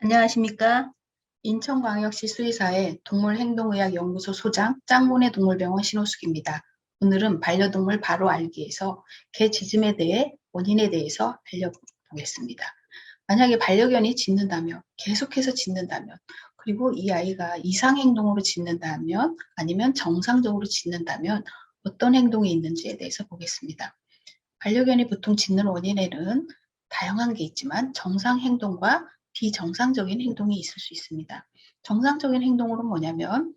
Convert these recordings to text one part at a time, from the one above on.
안녕하십니까. 인천광역시 수의사의 동물행동의학연구소 소장 짱문의 동물병원 신호숙입니다. 오늘은 반려동물 바로 알기에서 개 짖음에 대해 원인에 대해서 알려보겠습니다. 만약에 반려견이 짖는다면 계속해서 짖는다면 그리고 이 아이가 이상행동으로 짖는다면 아니면 정상적으로 짖는다면 어떤 행동이 있는지에 대해서 보겠습니다. 반려견이 보통 짖는 원인에는 다양한 게 있지만 정상 행동과 비정상적인 행동이 있을 수 있습니다. 정상적인 행동으로 뭐냐면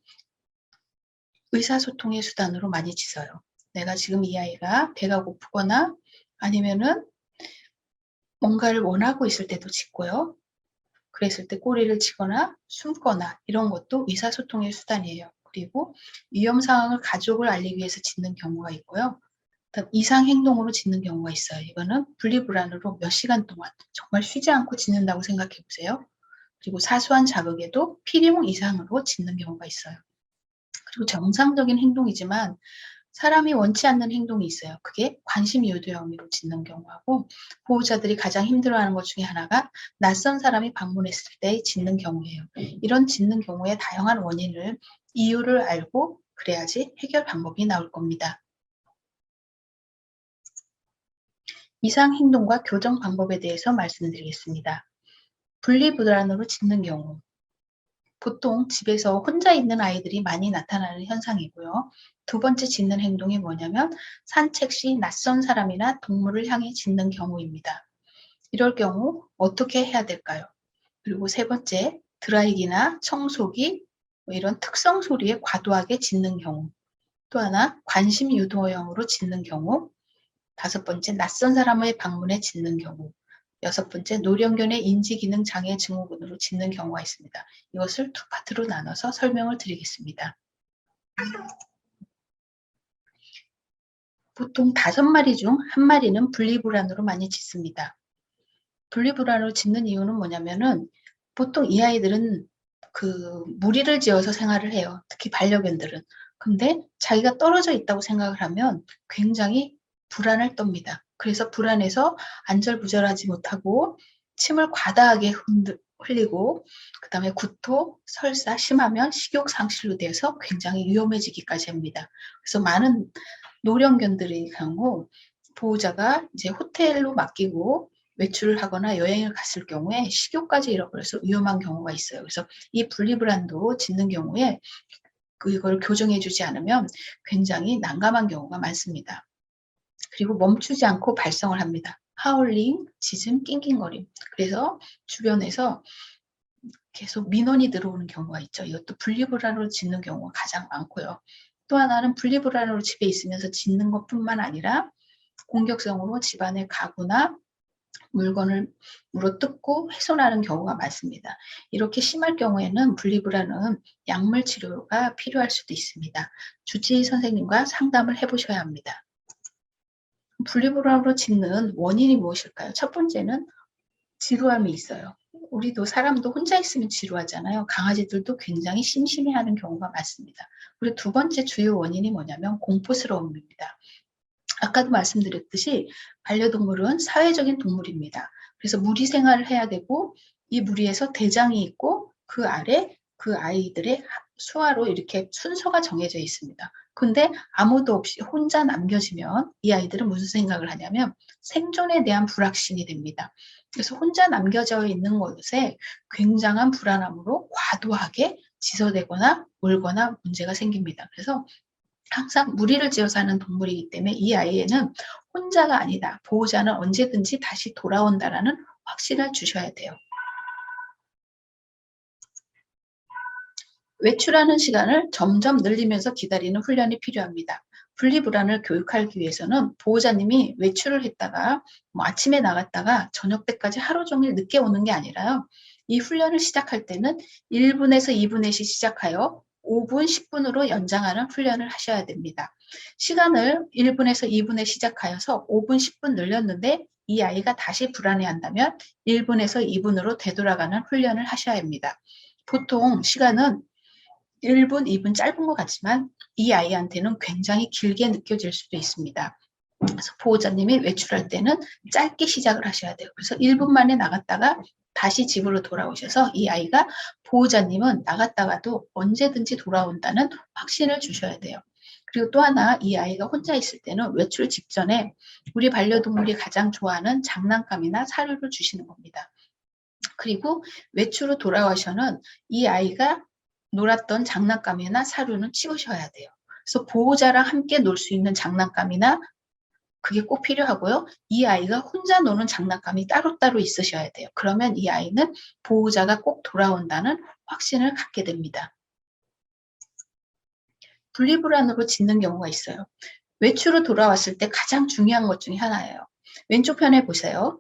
의사소통의 수단으로 많이 짖어요. 내가 지금 이 아이가 배가 고프거나 아니면은 뭔가를 원하고 있을 때도 짖고요. 그랬을 때 꼬리를 치거나 숨거나 이런 것도 의사소통의 수단이에요. 그리고 위험 상황을 가족을 알리기 위해서 짖는 경우가 있고요. 이상 행동으로 짖는 경우가 있어요. 이거는 분리불안으로 몇 시간 동안 정말 쉬지 않고 짖는다고 생각해 보세요. 그리고 사소한 자극에도 필용 이상으로 짖는 경우가 있어요. 그리고 정상적인 행동이지만 사람이 원치 않는 행동이 있어요. 그게 관심 유도의 의미로 짖는 경우하고 보호자들이 가장 힘들어하는 것 중에 하나가 낯선 사람이 방문했을 때 짖는 경우예요. 이런 짖는 경우에 다양한 원인을 이유를 알고 그래야지 해결 방법이 나올 겁니다. 이상 행동과 교정 방법에 대해서 말씀드리겠습니다. 분리불안으로 짖는 경우 보통 집에서 혼자 있는 아이들이 많이 나타나는 현상이고요. 두 번째 짖는 행동이 뭐냐면 산책 시 낯선 사람이나 동물을 향해 짖는 경우입니다. 이럴 경우 어떻게 해야 될까요? 그리고 세 번째 드라이기나 청소기 뭐 이런 특성 소리에 과도하게 짖는 경우 또 하나 관심 유도형으로 짖는 경우 다섯 번째 낯선 사람의 방문에 짖는 경우 여섯 번째 노령견의 인지기능 장애 증후군으로 짖는 경우가 있습니다. 이것을 두 파트로 나눠서 설명을 드리겠습니다. 보통 다섯 마리 중 한 마리는 분리불안으로 많이 짖습니다. 분리불안으로 짖는 이유는 뭐냐면은 보통 이 아이들은 그 무리를 지어서 생활을 해요. 특히 반려견들은. 근데 자기가 떨어져 있다고 생각을 하면 굉장히 불안을 떱니다. 그래서 불안해서 안절부절하지 못하고 침을 과다하게 흔들, 흘리고 그 다음에 구토, 설사 심하면 식욕 상실로 돼서 굉장히 위험해지기까지 합니다. 그래서 많은 노령견들의 경우 보호자가 이제 호텔로 맡기고 외출을 하거나 여행을 갔을 경우에 식욕까지 잃어버려서 위험한 경우가 있어요. 그래서 이 분리불안도 짖는 경우에 그걸 교정해 주지 않으면 굉장히 난감한 경우가 많습니다. 그리고 멈추지 않고 발성을 합니다. 하울링, 짖음, 낑낑거림. 그래서 주변에서 계속 민원이 들어오는 경우가 있죠. 이것도 분리불안으로 짖는 경우가 가장 많고요. 또 하나는 분리불안으로 집에 있으면서 짖는 것뿐만 아니라 공격성으로 집안의 가구나 물건을 물어뜯고 훼손하는 경우가 많습니다. 이렇게 심할 경우에는 분리불안은 약물 치료가 필요할 수도 있습니다. 주치의 선생님과 상담을 해보셔야 합니다. 분리불안으로 짖는 원인이 무엇일까요? 첫 번째는 지루함이 있어요. 우리도 사람도 혼자 있으면 지루하잖아요. 강아지들도 굉장히 심심해하는 경우가 많습니다. 그리고 두 번째 주요 원인이 뭐냐면 공포스러움입니다. 아까도 말씀드렸듯이 반려동물은 사회적인 동물입니다. 그래서 무리 생활을 해야 되고 이 무리에서 대장이 있고 그 아래 그 아이들의 수화로 이렇게 순서가 정해져 있습니다. 근데 아무도 없이 혼자 남겨지면 이 아이들은 무슨 생각을 하냐면 생존에 대한 불확신이 됩니다. 그래서 혼자 남겨져 있는 것에 굉장한 불안함으로 과도하게 지소되거나 울거나 문제가 생깁니다. 그래서 항상 무리를 지어 사는 동물이기 때문에 이 아이에는 혼자가 아니다. 보호자는 언제든지 다시 돌아온다라는 확신을 주셔야 돼요. 외출하는 시간을 점점 늘리면서 기다리는 훈련이 필요합니다. 분리불안을 교육하기 위해서는 보호자님이 외출을 했다가 뭐 아침에 나갔다가 저녁 때까지 하루 종일 늦게 오는 게 아니라요. 이 훈련을 시작할 때는 1분에서 2분에씩 시작하여 5분, 10분으로 연장하는 훈련을 하셔야 됩니다. 시간을 1분에서 2분에 시작하여서 5분, 10분 늘렸는데 이 아이가 다시 불안해한다면 1분에서 2분으로 되돌아가는 훈련을 하셔야 합니다. 보통 시간은 1분, 2분 짧은 것 같지만 이 아이한테는 굉장히 길게 느껴질 수도 있습니다. 그래서 보호자님이 외출할 때는 짧게 시작을 하셔야 돼요. 그래서 1분 만에 나갔다가 다시 집으로 돌아오셔서 이 아이가 보호자님은 나갔다가도 언제든지 돌아온다는 확신을 주셔야 돼요. 그리고 또 하나 이 아이가 혼자 있을 때는 외출 직전에 우리 반려동물이 가장 좋아하는 장난감이나 사료를 주시는 겁니다. 그리고 외출로 돌아와서는 이 아이가 놀았던 장난감이나 사료는 치우셔야 돼요. 그래서 보호자랑 함께 놀 수 있는 장난감이나 그게 꼭 필요하고요. 이 아이가 혼자 노는 장난감이 따로따로 있으셔야 돼요. 그러면 이 아이는 보호자가 꼭 돌아온다는 확신을 갖게 됩니다. 분리불안으로 짖는 경우가 있어요. 외출로 돌아왔을 때 가장 중요한 것 중에 하나예요. 왼쪽 편에 보세요.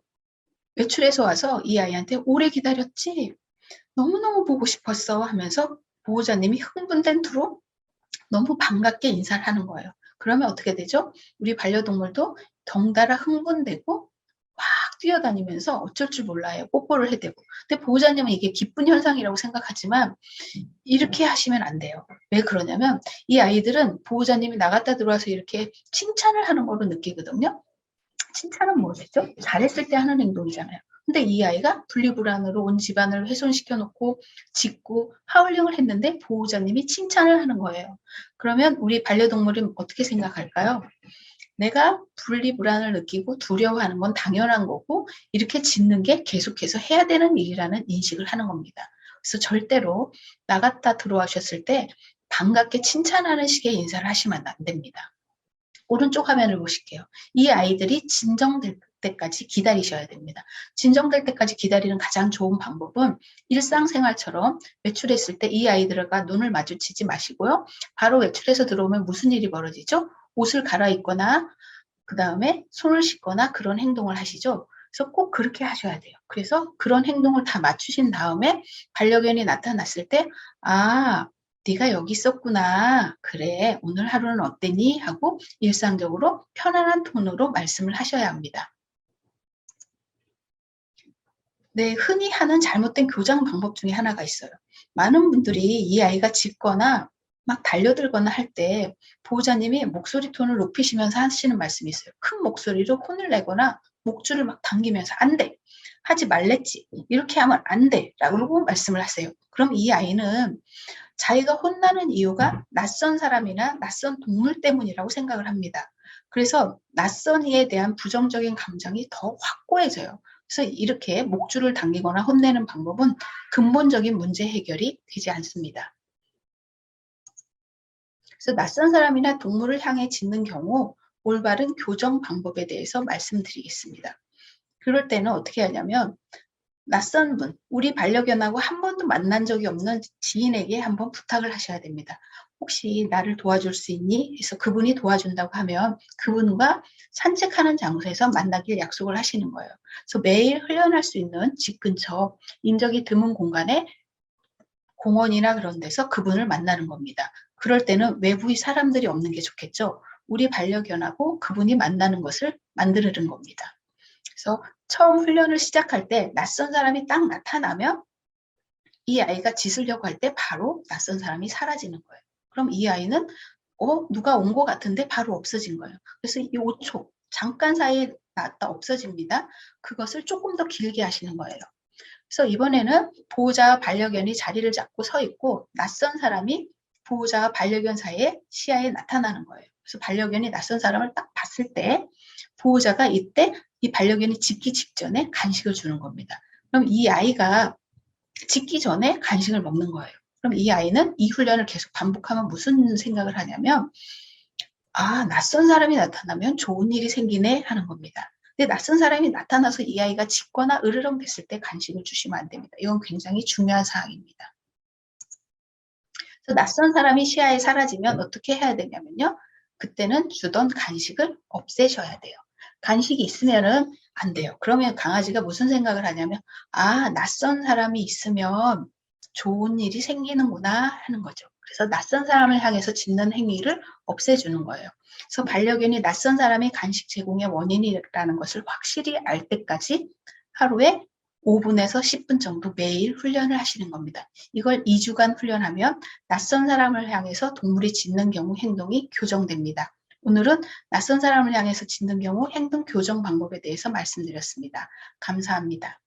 외출해서 와서 이 아이한테 오래 기다렸지? 너무너무 보고 싶었어 하면서 보호자님이 흥분된 투로 너무 반갑게 인사를 하는 거예요. 그러면 어떻게 되죠? 우리 반려동물도 덩달아 흥분되고 막 뛰어다니면서 어쩔 줄 몰라요. 뽀뽀를 해대고. 근데 보호자님은 이게 기쁜 현상이라고 생각하지만 이렇게 하시면 안 돼요. 왜 그러냐면 이 아이들은 보호자님이 나갔다 들어와서 이렇게 칭찬을 하는 걸로 느끼거든요. 칭찬은 뭐겠죠? 잘했을 때 하는 행동이잖아요. 근데 이 아이가 분리불안으로 온 집안을 훼손시켜 놓고 짖고 하울링을 했는데 보호자님이 칭찬을 하는 거예요. 그러면 우리 반려동물이 어떻게 생각할까요? 내가 분리불안을 느끼고 두려워하는 건 당연한 거고 이렇게 짖는 게 계속해서 해야 되는 일이라는 인식을 하는 겁니다. 그래서 절대로 나갔다 들어와셨을 때 반갑게 칭찬하는 식의 인사를 하시면 안 됩니다. 오른쪽 화면을 보실게요. 이 아이들이 진정될 때까지 기다리셔야 됩니다. 진정될 때까지 기다리는 가장 좋은 방법은 일상생활처럼 외출했을 때 이 아이들과 눈을 마주치지 마시고요. 바로 외출해서 들어오면 무슨 일이 벌어지죠? 옷을 갈아입거나 그 다음에 손을 씻거나 그런 행동을 하시죠. 그래서 꼭 그렇게 하셔야 돼요. 그래서 그런 행동을 다 맞추신 다음에 반려견이 나타났을 때, 아, 네가 여기 있었구나. 그래, 오늘 하루는 어땠니? 하고 일상적으로 편안한 톤으로 말씀을 하셔야 합니다. 네, 흔히 하는 잘못된 교장 방법 중에 하나가 있어요. 많은 분들이 이 아이가 짖거나 막 달려들거나 할 때 보호자님이 목소리 톤을 높이시면서 하시는 말씀이 있어요. 큰 목소리로 혼을 내거나 목줄을 막 당기면서 안 돼. 하지 말랬지. 이렇게 하면 안 돼. 라고 말씀을 하세요. 그럼 이 아이는 자기가 혼나는 이유가 낯선 사람이나 낯선 동물 때문이라고 생각을 합니다. 그래서 낯선 이에 대한 부정적인 감정이 더 확고해져요. 그래서 이렇게 목줄을 당기거나 혼내는 방법은 근본적인 문제 해결이 되지 않습니다. 그래서 낯선 사람이나 동물을 향해 짖는 경우 올바른 교정 방법에 대해서 말씀드리겠습니다. 그럴 때는 어떻게 하냐면 낯선 분, 우리 반려견하고 한 번도 만난 적이 없는 지인에게 한번 부탁을 하셔야 됩니다. 혹시 나를 도와줄 수 있니? 해서 그분이 도와준다고 하면 그분과 산책하는 장소에서 만나길 약속을 하시는 거예요. 그래서 매일 훈련할 수 있는 집 근처 인적이 드문 공간에 공원이나 그런 데서 그분을 만나는 겁니다. 그럴 때는 외부의 사람들이 없는 게 좋겠죠. 우리 반려견하고 그분이 만나는 것을 만드는 겁니다. 그래서 처음 훈련을 시작할 때 낯선 사람이 딱 나타나면 이 아이가 짖으려고 할 때 바로 낯선 사람이 사라지는 거예요. 그럼 이 아이는 어 누가 온 것 같은데 바로 없어진 거예요. 그래서 이 5초 잠깐 사이에 나왔다 없어집니다. 그것을 조금 더 길게 하시는 거예요. 그래서 이번에는 보호자와 반려견이 자리를 잡고 서 있고 낯선 사람이 보호자와 반려견 사이에 시야에 나타나는 거예요. 그래서 반려견이 낯선 사람을 딱 봤을 때 보호자가 이때 이 반려견이 짖기 직전에 간식을 주는 겁니다. 그럼 이 아이가 짖기 전에 간식을 먹는 거예요. 그럼 이 아이는 이 훈련을 계속 반복하면 무슨 생각을 하냐면 아 낯선 사람이 나타나면 좋은 일이 생기네 하는 겁니다. 근데 낯선 사람이 나타나서 이 아이가 짖거나 으르렁 됐을 때 간식을 주시면 안 됩니다. 이건 굉장히 중요한 사항입니다. 그래서 낯선 사람이 시야에 사라지면 어떻게 해야 되냐면요. 그때는 주던 간식을 없애셔야 돼요. 간식이 있으면은 안 돼요. 그러면 강아지가 무슨 생각을 하냐면 아 낯선 사람이 있으면 좋은 일이 생기는구나 하는 거죠. 그래서 낯선 사람을 향해서 짓는 행위를 없애주는 거예요. 그래서 반려견이 낯선 사람이 간식 제공의 원인이라는 것을 확실히 알 때까지 하루에 5분에서 10분 정도 매일 훈련을 하시는 겁니다. 이걸 2주간 훈련하면 낯선 사람을 향해서 동물이 짖는 경우 행동이 교정됩니다. 오늘은 낯선 사람을 향해서 짖는 경우 행동 교정 방법에 대해서 말씀드렸습니다. 감사합니다.